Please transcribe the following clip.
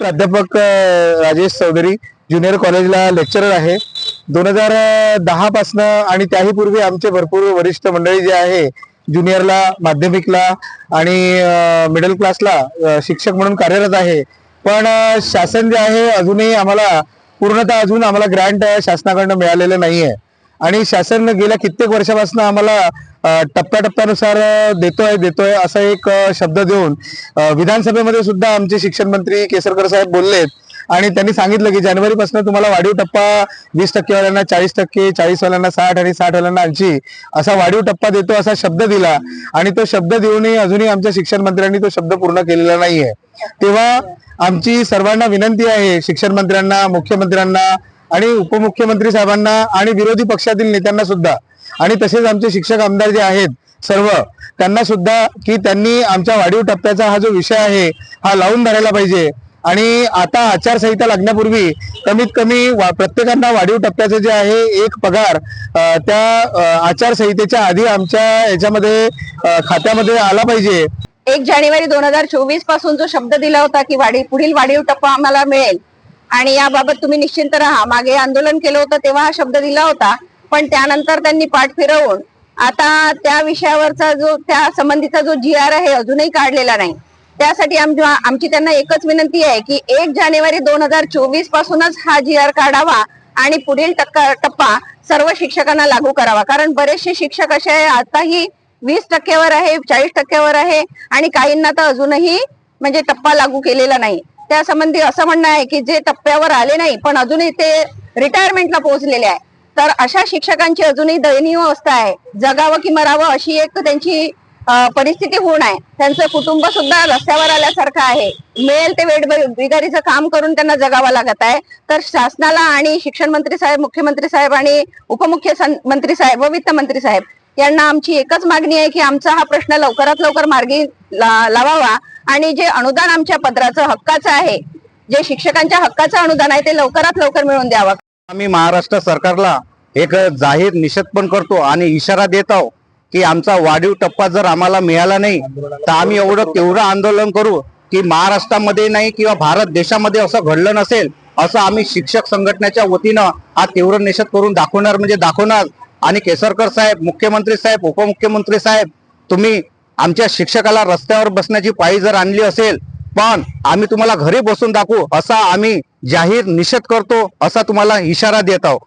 प्राध्यापक राजेश चौधरी ज्युनियर कॉलेजला लेक्चरर आहे. दोन हजार दहा पासनं आणि त्याही पूर्वी आमचे भरपूर वरिष्ठ मंडळी जे आहे ज्युनियरला माध्यमिकला आणि मिडल क्लासला शिक्षक म्हणून कार्यरत आहे. पण शासन जे आहे अजूनही आम्हाला पूर्णतः अजून आम्हाला ग्रँट शासनाकडनं मिळालेलं नाही आहे आणि शासन गेल्या कित्येक वर्षापासून आम्हाला टप्प्याटप्प्यानुसार देतोय देतोय असा एक शब्द देऊन विधानसभेमध्ये सुद्धा आमचे शिक्षण मंत्री केसरकर साहेब बोललेत. आणि त्यांनी सांगितलं की जानेवारीपासून तुम्हाला वाढीव टप्पा वीस टक्केवाल्यांना चाळीस टक्के चाळीस वाल्यांना साठ आणि साठ वाल्यांना ऐंशी असा वाढीव टप्पा देतो असा शब्द दिला. आणि तो शब्द देऊनही अजूनही आमच्या शिक्षण मंत्र्यांनी तो शब्द पूर्ण केलेला नाहीये. तेव्हा आमची सर्वांना विनंती आहे शिक्षण मंत्र्यांना मुख्यमंत्र्यांना आणि उपमुख्यमंत्री साहेबांना आणि विरोधी पक्षातील नेत्यांना सुद्धा. आणि तसेच आमचे शिक्षक आमदार जे आहेत सर्व त्यांना सुद्धा की त्यांनी आमच्या वाढीव टप्प्याचा हा जो विषय आहे हा लावून धरायला पाहिजे. आणि आता आचारसंहिता लागण्यापूर्वी कमीत कमी वा- प्रत्येकांना वाढीव टप्प्याचं जे आहे एक पगार त्या आचारसंहितेच्या आधी आमच्या याच्यामध्ये खात्यामध्ये आला पाहिजे. एक जानेवारी दोन हजार चोवीसपासून जो शब्द दिला होता की वाढी पुढील वाढीव टप्पा आम्हाला मिळेल. आणि याबाबत तुम्ही निश्चिंत राहा. मागे आंदोलन केलं होतं तेव्हा हा शब्द दिला होता. पण त्यानंतर त्यांनी पाठ फिरवून आता त्या विषयावरचा जो त्या संबंधीचा जो जी आर आहे अजूनही काढलेला नाही. त्यासाठी आमची त्यांना एकच विनंती आहे की एक जानेवारी दोन हजार चोवीस पासूनच हा जी आर काढावा आणि पुढील टप्पा सर्व शिक्षकांना लागू करावा. कारण बरेचसे शिक्षक असे आहे आताही वीस टक्क्यावर आहे चाळीस टक्क्यावर आहे आणि काहींना तर अजूनही म्हणजे टप्पा लागू केलेला नाही. त्या संबंधी असं म्हणणं आहे की जे टप्प्यावर आले नाही पण अजूनही ते रिटायरमेंटला पोहोचलेले आहे. तर अशा शिक्षकांची अजूनही दयनीय अवस्था आहे. जगावं की मरावं अशी एक त्यांची परिस्थिती होऊन आहे. त्यांचं कुटुंब सुद्धा रस्त्यावर आल्यासारखं आहे. मिळेल ते वेट बिगारीचं काम करून त्यांना जगावं लागत आहे. तर शासनाला आणि शिक्षण मंत्री साहेब मुख्यमंत्री साहेब आणि उपमुख्य सन- मंत्री साहेब व वित्त मंत्री साहेब यांना आमची एकच मागणी आहे की आमचा हा प्रश्न लवकरात लवकर मार्गी लावावा. आणि जे अनुदान आमच्या पत्राचं हक्काचं आहे जे शिक्षकांच्या हक्काचं अनुदान आहे ते लवकरात लवकर मिळवून द्यावं. आम्ही महाराष्ट्र सरकारला एक जाहीर निषेध पण करतो आणि इशारा देत आहोत की आमचा वाढीव टप्पा जर आम्हाला मिळाला नाही तर आम्ही एवढं तेवढं आंदोलन करू की महाराष्ट्रामध्ये नाही किंवा भारत देशामध्ये असं घडलं नसेल असं आम्ही शिक्षक संघटनेच्या वतीनं हा तीव्र निषेध करून दाखवणार म्हणजे दाखवणार. आणि केसरकर साहेब मुख्यमंत्री साहेब उपमुख्यमंत्री साहेब तुम्ही आमच्या शिक्षकाला रस्त्यावर बसण्याची पाळी जर आणली असेल पण आम्ही तुम्हाला घरी बसून दाखवू असा आम्ही जाहीर निषेध करतो असा तुम्हाला इशारा देत आहोत.